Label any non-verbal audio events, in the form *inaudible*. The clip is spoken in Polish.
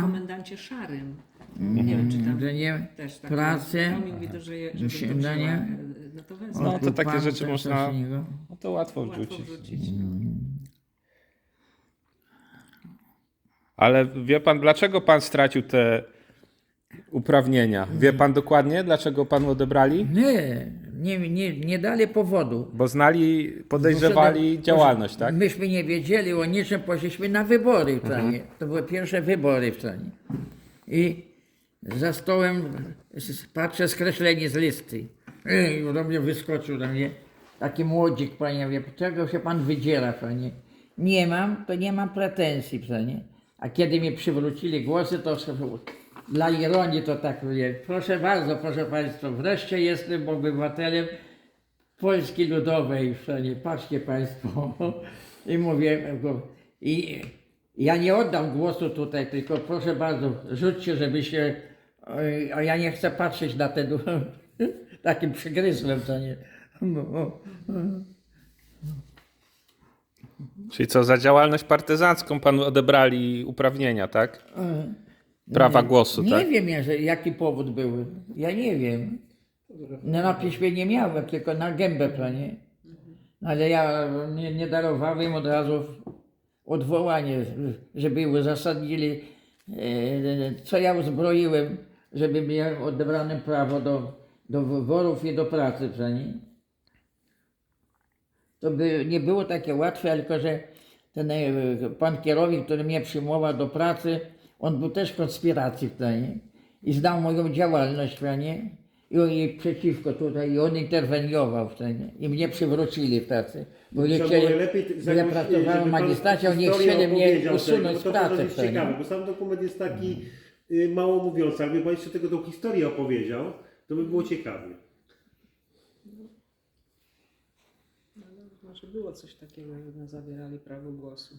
Komendancie szarym. Nie wiem, czy tam Że nie też tak. pracę, mi mówi to, że je, żebym to śniadanie. e, No to wezmę. No, to takie rzeczy można-. No to łatwo Łatwo wrzucić. wrzucić. Ale wie pan, dlaczego pan stracił te uprawnienia? Wie pan dokładnie, dlaczego panu odebrali? Nie, nie, nie, nie dali powodu. Bo znali, podejrzewali Poszedłem- działalność, tak? Myśmy nie wiedzieli o niczym, poszliśmy na wybory w stanie. To były pierwsze wybory w stanie. I za stołem s- patrzę skreślenie z listy. I do mnie wyskoczył do mnie taki młodzik, panie, wie, czego się pan wydziela, panie? Nie mam, to nie mam pretensji, panie. A kiedy mi przywrócili głosy, to sobie- dla ironii to tak mówię, proszę bardzo, proszę państwa, wreszcie jestem obywatelem Polski Ludowej, panie, patrzcie państwo. I mówię, i ja nie oddam głosu tutaj, tylko proszę bardzo, rzućcie, żeby się, a ja nie chcę patrzeć na ten, *laughs* takim przygryzłem, to nie. Czyli co, za działalność partyzancką panu odebrali uprawnienia, tak? Prawa głosu, Nie tak? wiem, ja- jaki powód był. Ja nie wiem. No na piśmie nie miałem, tylko na gębę, panie. Ale ja nie, nie darowałem od razu odwołanie, żeby uzasadnili, e, co ja uzbroiłem, żeby miał odebrane prawo do, do wyborów i do pracy, panie. To by nie było takie łatwe, tylko że ten e, pan kierownik, który mnie przyjmował do pracy, on był też w konspiracji w planie i znał moją działalność w planie i on jej przeciwko tutaj i on interweniował w planie i mnie przywrócili w pracy. Bo nie chcieli, bo ja pracowałem w magistracie, oni chcieli mnie usunąć z pracy jest w planie. ciekawe, bo sam dokument jest taki y, mało mówiący. Jakby pan jeszcze tego tą historię opowiedział, to by było ciekawie. Może było coś takiego, że nas zabierali prawo głosu.